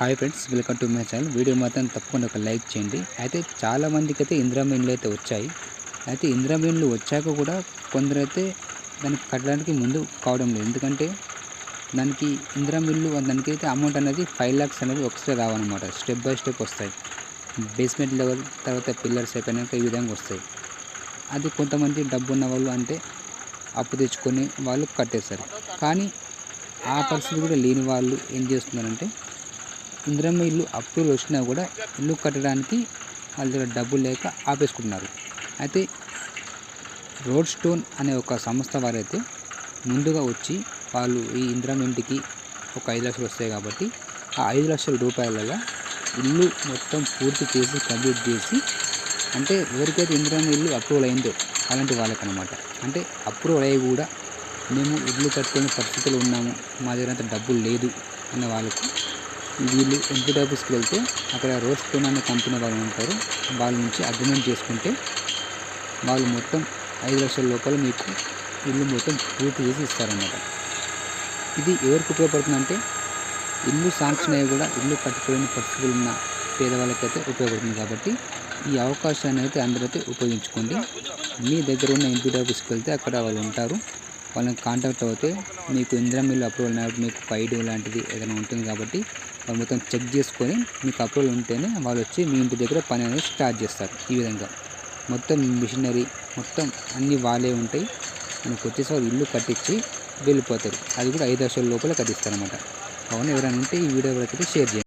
Hi friends welcome to my channel video మాత్రం తప్పకుండా ఒక లైక్ చేయండి. అయితే చాలామందికి అయితే ఇందిరామీన్లు అయితే వచ్చాయి. అయితే ఇందిరామీన్లు వచ్చాక కూడా కొందరైతే దానికి కట్టడానికి ముందు కావడం లేదు. ఎందుకంటే దానికి ఇందిరామిల్లు దానికి అయితే అమౌంట్ అనేది ఫైవ్ ల్యాక్స్ అనేది ఒకసారి రావన్నమాట. స్టెప్ బై స్టెప్ వస్తాయి. బేస్మెంట్ లెవెల్ తర్వాత పిల్లర్స్ అయిపోయినాక ఈ విధంగా వస్తాయి. అది కొంతమంది డబ్బు ఉన్న వాళ్ళు అంటే అప్పు తెచ్చుకొని వాళ్ళు కట్టేస్తారు. కానీ ఆ పరిస్థితి కూడా లేని వాళ్ళు ఏం చేస్తున్నారంటే ఇందిరమ్మ ఇల్లు అప్రూవల్ వచ్చినా కూడా ఇల్లు కట్టడానికి వాళ్ళ దగ్గర డబ్బులు లేక ఆపేసుకుంటున్నారు. అయితే రోడ్ స్టోన్ అనే ఒక సంస్థ వారైతే ముందుగా వచ్చి వాళ్ళు ఈ ఇందిరమ్మ ఇంటికి ఒక ఐదు లక్షలు వస్తాయి కాబట్టి ఆ ఐదు లక్షల రూపాయలలో ఇల్లు మొత్తం పూర్తి చేసి కంప్లీట్ చేసి అంటే ఎవరికైతే ఇందిరమ్మ ఇల్లు అప్రూవల్ అయిందో అలాంటి వాళ్ళకనమాట అంటే అప్రూవల్ అయ్యి కూడా మేము ఇల్లు కట్టుకునే పరిస్థితులు ఉన్నాము మా దగ్గర అంత డబ్బులు లేదు అన్న వాళ్ళకు వీళ్ళు ఎగ్జిట్ ఆఫీస్కి వెళ్తే అక్కడ రోస్ట్ పెన్ అనే కంపెనీ వాళ్ళు ఉంటారు. వాళ్ళ నుంచి అగ్రిమెంట్ చేసుకుంటే వాళ్ళు మొత్తం ఐదు లక్షల లోపల మీకు ఇల్లు మొత్తం పూర్తి చేసి ఇస్తారన్నమాట. ఇది ఎవరికి ఉపయోగపడుతుందంటే ఇల్లు శాంక్షన్ అయ్యి కూడా ఇల్లు కట్టుకోలేని పరిస్థితులు ఉన్న పేదవాళ్ళకైతే ఉపయోగపడుతుంది కాబట్టి ఈ అవకాశాన్ని అయితే అందరైతే ఉపయోగించుకోండి. మీ దగ్గర ఉన్న ఇంటి ఆఫీస్కి వెళ్తే అక్కడ వాళ్ళు ఉంటారు. వాళ్ళని కాంటాక్ట్ అవుతే మీకు ఇంద్రం ఇల్లు అప్రూవల్ అయినప్పుడు మీకు పైడు లాంటిది ఏదైనా ఉంటుంది కాబట్టి మొత్తం చెక్ చేసుకొని మీకు అప్రూవల్ ఉంటేనే వాళ్ళు వచ్చి మీ ఇంటి దగ్గర పని అనేది స్టార్ట్ చేస్తారు ఈ విధంగా. మొత్తం మిషనరీ మొత్తం అన్నీ వాళ్ళే ఉంటాయి. మనకు వచ్చేసి వాళ్ళు ఇల్లు కట్టించి వెళ్ళిపోతారు. అది కూడా ఐదు లక్షల లోపల కట్టిస్తారు అనమాట అవును ఎవరైనా ఉంటే ఈ వీడియో వరకు షేర్ చేయండి.